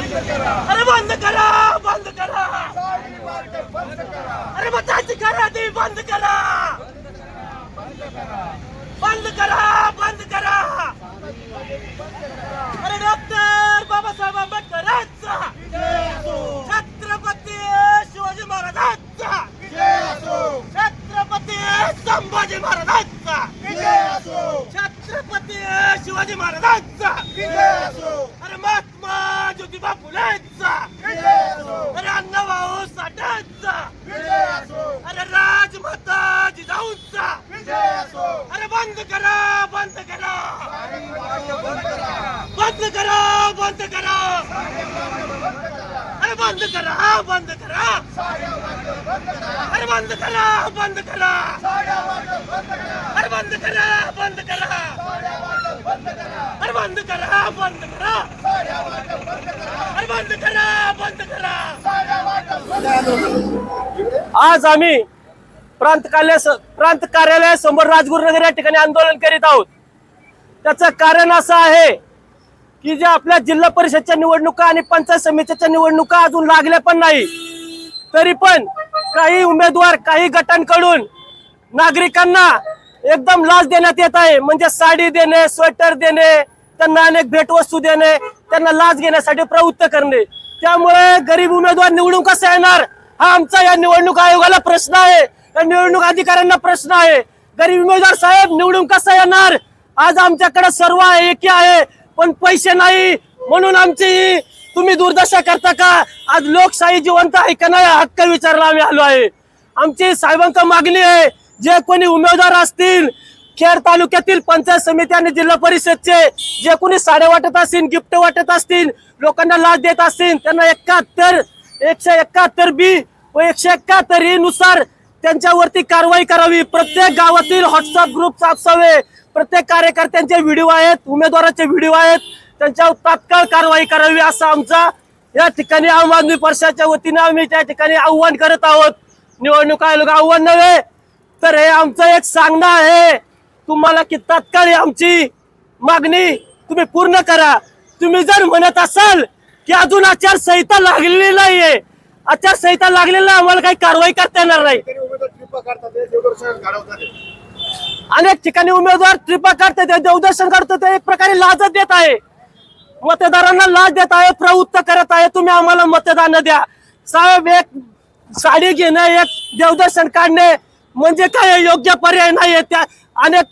अरे बंद करा बंद करा. अरे बताची करा ती बंद करा. बंद करा बंद करा. अरे डॉक्टर बाबासाहेब आंबेडकरांचा. छत्रपती शिवाजी महाराजांचा. छत्रपती संभाजी महाराजांचा. छत्रपती शिवाजी महाराजांचा अरे महात्मा ज्योतिबा फुलेंचा अरे अण्णाभाऊ साठ्यांचा अरे राजमाता जिजाऊंचा अरे बंद करा बंद करा बंद करा बंद करा. अरे बंद करा बंद करा. अरे बंद करा बंद करा. अरे बंद करा बंद करा. अरे बंद करा बंद करा. अरे बंद करा बंद करा. आज आम्ही प्रांत कार्यालय प्रांत कार्यालयासमोर राजगुरुनगर या ठिकाणी आंदोलन करीत आहोत. त्याचं कारण असं आहे की जे आपल्या जिल्हा परिषदच्या निवडणुका आणि पंचायत समितीच्या निवडणुका अजून लागल्या पण नाही. तरी पण काही उमेदवार काही गटांकडून नागरिकांना एकदम लाच देण्यात येत आहे. म्हणजे साडी देणे स्वेटर देणे त्यांना अनेक भेटवस्तू देणे त्यांना लाच घेण्यासाठी प्रवृत्त करणे. त्यामुळे गरीब उमेदवार निवडून कसा येणार? हा आमचा या निवडणूक आयोगाला प्रश्न आहे. या निवडणूक अधिकाऱ्यांना प्रश्न आहे. गरीब उमेदवार साहेब निवडून कसा येणार? आज आमच्याकडे सर्व आहे एकी आहे. पण पैसे नाही. म्हणून आमची तुम्ही दुर्दशा करता का? आज लोकशाही जिवंत आहे का नाही? हक्क विचारला आम्ही आलो आहे. आमची साहेबांका मागणी आहे जे कोणी उमेदवार असतील खेड तालुक्यातील पंचायत समिती आणि जिल्हा परिषदचे जे कोणी साडे वाटत असतील गिफ्ट वाटत असतील लोकांना लाच देत असतील त्यांना एकाहत्तर एकशे एकाहत्तर बी व एकशे एकाहत्तर ई नुसार त्यांच्यावरती कारवाई करावी. प्रत्येक गावातील व्हॉट्सअप ग्रुप चापसावे प्रत्येक कार्यकर्त्यांचे व्हिडिओ आहेत उमेदवाराचे व्हिडिओ आहेत. त्यांच्यावर तात्काळ कारवाई करावी असं आमचा या ठिकाणी आम आदमी पक्षाच्या वतीनं आम्ही त्या ठिकाणी आव्हान करत आहोत. निवडणूक आयोग आव्हान नव्हे तर हे आमचं एक सांगणं आहे. तुम्हाला की तात्काळ आमची मागणी तुम्ही पूर्ण करा. तुम्ही जर म्हणत असाल की अजून आचारसंहिता लागलेली नाहीये आचारसंहिता लागलेली आम्हाला काही कारवाई करता येणार नाही. अनेक ठिकाणी उमेदवार ट्रिपा काढतात ते देवदर्शन करतात ते एक प्रकारे लाजच देत आहे. मतदारांना लाज देत आहे प्रवृत्त करत आहे तुम्ही आम्हाला मतदान द्या. साहेब एक साडी घेणं एक देवदर्शन काढणे म्हणजे काय? योग्य पर्याय नाही त्या अनेक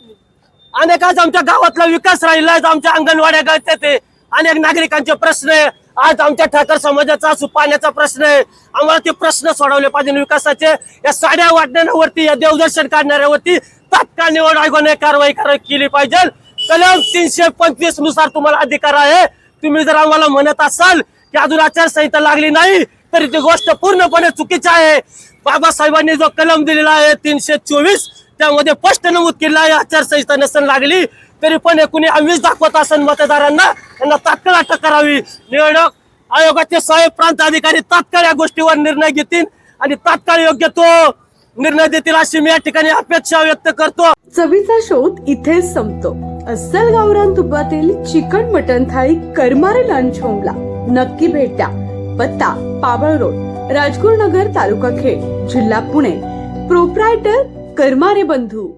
अनेक आज आमच्या गावातला विकास राहिला आमच्या अंगणवाड्या गळते ते. अनेक नागरिकांचे प्रश्न आहे. आज आमच्या ठाकर समाजाचा सुपाण्याचा प्रश्न आहे. आम्हाला ते प्रश्न सोडवले पाहिजे. विकासाचे या साड्या वाटण्यावरती या देवदर्शन काढणाऱ्यावरती तात्काळ निवड आयोगाने कारवाई करा- केली पाहिजे. कलम तीनशे पंचवीसनुसार तुम्हाला अधिकार आहे. तुम्ही जर आम्हाला म्हणत असाल की अजून आचारसंहिता लागली नाही तरी ती गोष्ट पूर्णपणे चुकीची आहे. बाबासाहेबांनी जो कलम दिलेला आहे तीनशे चोवीस त्यामध्ये स्पष्ट नमूद केला आहे आचारसंहिता नसन लागली तरी पण हे कुणी आम्हीच दाखवत असेल मतदारांना? त्यांना तात्काळ अटक करावी. निवडणूक आयोगाचे साहेब प्रांत अधिकारी तात्काळ या गोष्टीवर निर्णय घेतील आणि तात्काळ योग्य तो निर्णय देतील अशी मी या ठिकाणी अपेक्षा व्यक्त करतो. चवीचा शोध इथेच संपतो. अस्सल गावरान तुपातील चिकन मटन थाळी करमारे लंच होमला. नक्की भेट द्या पत्ता पाबळ रोड राजगुरुनगर तालुका खेड जिल्हा पुणे. प्रोप्रायटर करमारे बंधू.